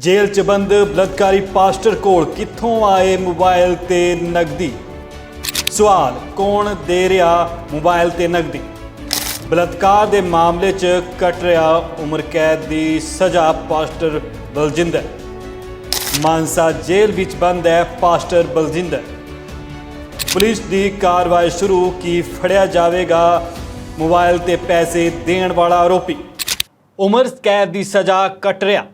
ਜੇਲ੍ਹ 'ਚ ਬੰਦ ਬਲਤਕਾਰੀ ਪਾਸਟਰ ਕੋਲ ਕਿੱਥੋਂ ਆਏ ਮੋਬਾਈਲ ਤੇ ਨਗਦੀ ਸਵਾਲ, ਕੌਣ ਦੇ ਰਿਹਾ ਮੋਬਾਈਲ ਤੇ ਨਗਦੀ ਬਲਤਕਾਰ ਦੇ ਮਾਮਲੇ 'ਚ ਕੱਟ ਰਿਹਾ ਉਮਰ ਕੈਦ ਦੀ ਸਜ਼ਾ ਪਾਸਟਰ ਬਲਜਿੰਦਰ। ਮਾਨਸਾ ਜੇਲ੍ਹ ਵਿੱਚ ਬੰਦ ਹੈ ਪਾਸਟਰ ਬਲਜਿੰਦਰ। ਪੁਲਿਸ ਦੀ ਕਾਰਵਾਈ ਸ਼ੁਰੂ, ਕੀ ਫੜਿਆ ਜਾਵੇਗਾ ਮੋਬਾਈਲ ਤੇ ਪੈਸੇ ਦੇਣ ਵਾਲਾ ਆਰੋਪੀ? ਉਮਰ ਕੈਦ ਦੀ ਸਜ਼ਾ ਕੱਟ ਰਿਹਾ।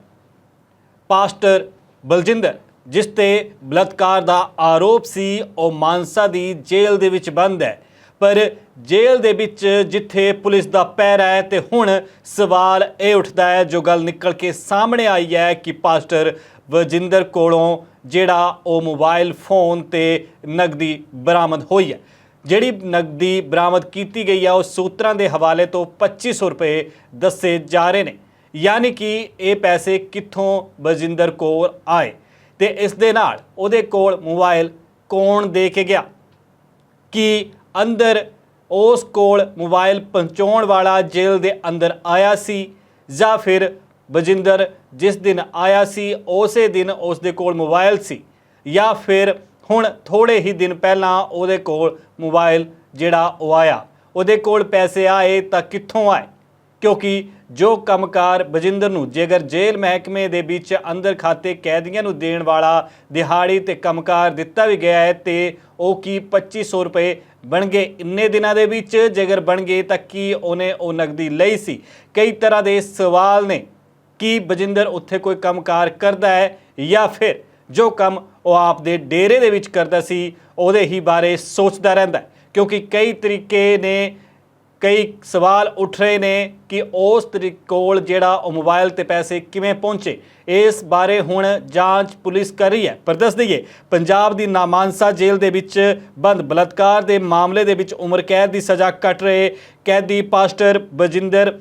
ਪਾਸਟਰ ਬਲਜਿੰਦਰ, ਜਿਸ ਤੇ ਬਲਤਕਾਰ ਦਾ ਆਰੋਪ ਸੀ, ਉਹ ਮਾਨਸਾ ਦੀ ਜੇਲ੍ਹ ਦੇ ਵਿੱਚ ਬੰਦ ਹੈ। ਪਰ ਜੇਲ੍ਹ ਦੇ ਵਿੱਚ ਜਿੱਥੇ ਪੁਲਿਸ ਦਾ ਪੈਰ ਹੈ ਤੇ ਹੁਣ ਸਵਾਲ ਇਹ ਉੱਠਦਾ ਹੈ, ਜੋ ਗੱਲ ਨਿਕਲ ਕੇ ਸਾਹਮਣੇ ਆਈ ਹੈ ਕਿ ਪਾਸਟਰ ਬਲਜਿੰਦਰ ਕੋਲੋਂ ਜਿਹੜਾ ਉਹ ਮੋਬਾਈਲ ਫੋਨ ਤੇ ਨਗਦੀ ਬਰਾਮਦ ਹੋਈ ਹੈ। ਜਿਹੜੀ ਨਗਦੀ ਬਰਾਮਦ ਕੀਤੀ ਗਈ ਹੈ ਉਹ ਸੂਤਰਾਂ ਦੇ ਹਵਾਲੇ ਤੋਂ 2500 ਰੁਪਏ ਦੱਸੇ ਜਾ ਰਹੇ ਨੇ। ਯਾਨੀ ਕਿ ਇਹ ਪੈਸੇ ਕਿੱਥੋਂ ਬਜਿੰਦਰ ਕੋਲ ਆਏ ਤੇ ਇਸ ਦੇ ਨਾਲ ਉਹਦੇ ਕੋਲ ਮੋਬਾਈਲ ਕੌਣ ਦੇ ਕੇ ਗਿਆ? ਕਿ ਅੰਦਰ ਉਸ ਕੋਲ ਮੋਬਾਈਲ ਪਹੁੰਚਾਉਣ ਵਾਲਾ ਜੇਲ੍ਹ ਦੇ ਅੰਦਰ ਆਇਆ ਸੀ ਜਾਂ ਫਿਰ ਬਜਿੰਦਰ ਜਿਸ ਦਿਨ ਆਇਆ ਸੀ, ਉਸੇ ਦਿਨ ਉਸ ਦੇ ਕੋਲ ਮੋਬਾਈਲ ਸੀ ਜਾਂ ਫਿਰ ਹੁਣ ਥੋੜੇ ਹੀ ਦਿਨ ਪਹਿਲਾਂ ਉਹਦੇ ਕੋਲ ਮੋਬਾਈਲ ਜਿਹੜਾ ਉਹ ਆਇਆ। ਉਹਦੇ ਕੋਲ ਪੈਸੇ ਆਏ ਤਾਂ ਕਿੱਥੋਂ ਆਏ? ਕਿਉਂਕਿ ਜੋ ਕੰਮਕਾਰ ਬਜਿੰਦਰ ਨੂੰ ਜੇਕਰ ਜੇਲ੍ਹ ਮਹਿਕਮੇ ਦੇ ਵਿੱਚ ਅੰਦਰ ਖਾਤੇ ਕੈਦੀਆਂ ਨੂੰ ਦੇਣ ਵਾਲਾ ਦਿਹਾੜੀ ਤੇ ਕੰਮਕਾਰ ਦਿੱਤਾ ਵੀ ਗਿਆ ਹੈ ਤੇ ਉਹ ਕੀ 2500 ਰੁਪਏ ਬਣ ਗਏ ਇੰਨੇ ਦਿਨਾਂ ਦੇ ਵਿੱਚ ਜੇਕਰ ਬਣ ਗਏ ਤਾਂ ਕੀ ਉਹਨੇ ਉਹ ਨਗਦੀ ਲਈ ਸੀ? ਕਈ ਤਰ੍ਹਾਂ ਦੇ ਸਵਾਲ ਨੇ। ਕਿ ਬਜਿੰਦਰ ਉੱਥੇ ਕੋਈ ਕੰਮਕਾਰ ਕਰਦਾ ਹੈ ਜਾਂ ਫਿਰ ਜੋ ਕੰਮ ਉਹ ਆਪ ਦੇ ਡੇਰੇ ਦੇ ਵਿੱਚ ਕਰਦਾ ਸੀ ਉਹਦੇ ਹੀ ਬਾਰੇ ਸੋਚਦਾ ਰਹਿੰਦਾ ਕਿਉਂਕਿ ਕਈ ਤਰੀਕੇ ਨੇ ਕਈ ਸਵਾਲ ਉੱਠ ਰਹੇ ਨੇ ਕਿ ਉਸ ਤਰੀਕ ਕੋਲ ਜਿਹੜਾ ਉਹ ਮੋਬਾਈਲ ਤੇ ਪੈਸੇ ਕਿਵੇਂ ਪਹੁੰਚੇ? ਇਸ ਬਾਰੇ ਹੁਣ ਜਾਂਚ ਪੁਲਿਸ ਕਰ ਰਹੀ ਹੈ। ਪਰ ਦੱਸ ਦਈਏ, ਪੰਜਾਬ ਦੀ ਨਾਮਾਨਸਾ ਜੇਲ੍ਹ ਦੇ ਵਿੱਚ ਬੰਦ ਬਲਾਤਕਾਰ ਦੇ ਮਾਮਲੇ ਦੇ ਵਿੱਚ ਉਮਰ ਕੈਦ ਦੀ ਸਜ਼ਾ ਕੱਟ ਰਹੇ ਕੈਦੀ ਪਾਸਟਰ ਬਜਿੰਦਰ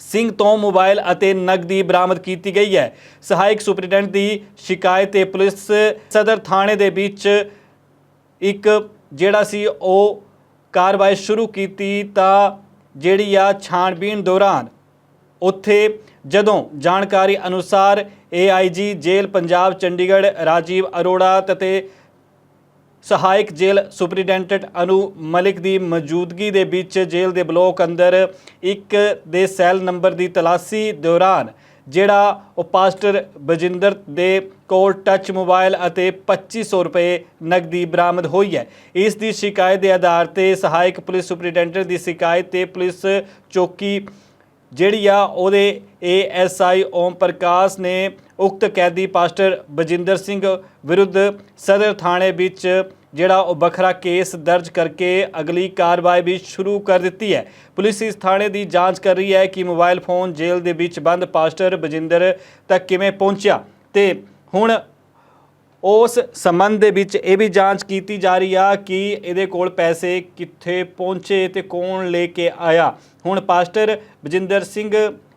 ਸਿੰਘ ਤੋਂ ਮੋਬਾਈਲ ਅਤੇ ਨਗਦੀ ਬਰਾਮਦ ਕੀਤੀ ਗਈ ਹੈ। ਸਹਾਇਕ ਸੁਪਰਡੈਂਟ ਦੀ ਸ਼ਿਕਾਇਤ ਤੇ ਪੁਲਿਸ ਸਦਰ ਥਾਣੇ ਦੇ ਵਿੱਚ ਇੱਕ ਜਿਹੜਾ ਸੀ ਉਹ ਕਾਰਵਾਈ ਸ਼ੁਰੂ ਕੀਤੀ ਤਾਂ ਜਿਹੜੀ ਆ ਛਾਣਬੀਣ ਦੌਰਾਨ ਉੱਥੇ ਜਦੋਂ ਜਾਣਕਾਰੀ ਅਨੁਸਾਰ ਏਆਈਜੀ ਜੇਲ੍ਹ ਪੰਜਾਬ, ਚੰਡੀਗੜ੍ਹ, ਰਾਜੀਵ ਅਰੋੜਾ ਅਤੇ ਸਹਾਇਕ ਜੇਲ੍ਹ ਸੁਪਰੀਡੈਂਟੈਂਟ ਅਨੂ ਮਲਿਕ ਦੀ ਮੌਜੂਦਗੀ ਦੇ ਵਿੱਚ ਜੇਲ੍ਹ ਦੇ ਬਲੋਕ ਅੰਦਰ ਇੱਕ ਦੇ ਸੈੱਲ ਨੰਬਰ ਦੀ ਤਲਾਸ਼ੀ ਦੌਰਾਨ ਜਿਹੜਾ ਉਹ ਪਾਸਟਰ ਬਜਿੰਦਰ ਦੇ ਕੋਲ ਟੱਚ ਮੋਬਾਈਲ ਅਤੇ 2500 ਰੁਪਏ ਨਗਦੀ ਬਰਾਮਦ ਹੋਈ ਹੈ। ਇਸ ਦੀ ਸ਼ਿਕਾਇਤ ਦੇ ਆਧਾਰ ਤੇ ਸਹਾਇਕ ਪੁਲਿਸ ਸੁਪਰੀਡੈਂਟੈਂਟ ਦੀ ਸ਼ਿਕਾਇਤ ਤੇ ਪੁਲਿਸ ਚੌਕੀ ਜਿਹੜੀ ਆ ਉਹਦੇ ਏਐਸਆਈ ਓਮ ਪ੍ਰਕਾਸ਼ ਨੇ ਉਕਤ ਕੈਦੀ ਪਾਸਟਰ ਬਜਿੰਦਰ ਸਿੰਘ ਵਿਰੁੱਧ ਸਦਰ ਥਾਣੇ ਵਿੱਚ ਜਿਹੜਾ ਉਹ ਵੱਖਰਾ ਕੇਸ ਦਰਜ ਕਰਕੇ ਅਗਲੀ ਕਾਰਵਾਈ ਵੀ ਸ਼ੁਰੂ ਕਰ ਦਿੱਤੀ ਹੈ। ਪੁਲਿਸ ਇਸ ਥਾਣੇ ਦੀ ਜਾਂਚ ਕਰ ਰਹੀ ਹੈ ਕਿ ਮੋਬਾਈਲ ਫੋਨ ਜੇਲ੍ਹ ਦੇ ਵਿੱਚ ਬੰਦ ਪਾਸਟਰ ਬਜਿੰਦਰ ਤੱਕ ਕਿਵੇਂ ਪਹੁੰਚਿਆ ਤੇ ਹੁਣ ਉਸ ਸੰਬੰਧ ਦੇ ਵਿੱਚ ਇਹ ਵੀ ਜਾਂਚ ਕੀਤੀ ਜਾ ਰਹੀ ਆ ਕਿ ਇਹਦੇ ਕੋਲ ਪੈਸੇ ਕਿੱਥੇ ਪਹੁੰਚੇ ਤੇ ਕੌਣ ਲੈ ਕੇ ਆਇਆ। ਹੁਣ ਪਾਸਟਰ ਬਜਿੰਦਰ ਸਿੰਘ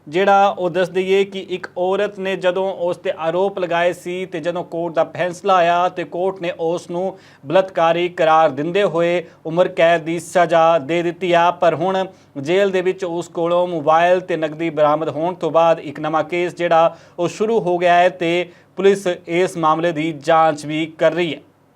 ਜਿਹੜਾ ਉਹ ਦੱਸ ਦਈਏ ਕਿ ਇੱਕ ਔਰਤ ਨੇ ਜਦੋਂ ਉਸ ਤੇ ਆਰੋਪ ਲਗਾਏ ਸੀ ਤੇ ਜਦੋਂ ਕੋਰਟ ਦਾ ਫੈਸਲਾ ਆਇਆ ਤੇ ਕੋਰਟ ਨੇ ਉਸ ਨੂੰ ਬਲਤਕਾਰੀ ਕਰਾਰ ਦਿੰਦੇ ਹੋਏ ਉਮਰ ਕੈਦ ਦੀ ਸਜ਼ਾ ਦੇ ਦਿੱਤੀ ਆ। ਪਰ ਹੁਣ ਜੇਲ੍ਹ ਦੇ ਵਿੱਚ ਉਸ ਕੋਲੋਂ ਮੋਬਾਈਲ ਤੇ ਨਕਦੀ ਬਰਾਮਦ ਹੋਣ ਤੋਂ ਬਾਅਦ ਇੱਕ ਨਵਾਂ ਕੇਸ ਜਿਹੜਾ ਉਹ ਸ਼ੁਰੂ ਹੋ ਗਿਆ ਹੈ ਤੇ ਪੁਲਿਸ ਇਸ ਮਾਮਲੇ ਦੀ ਜਾਂਚ ਵੀ ਕਰ ਰਹੀ ਹੈ।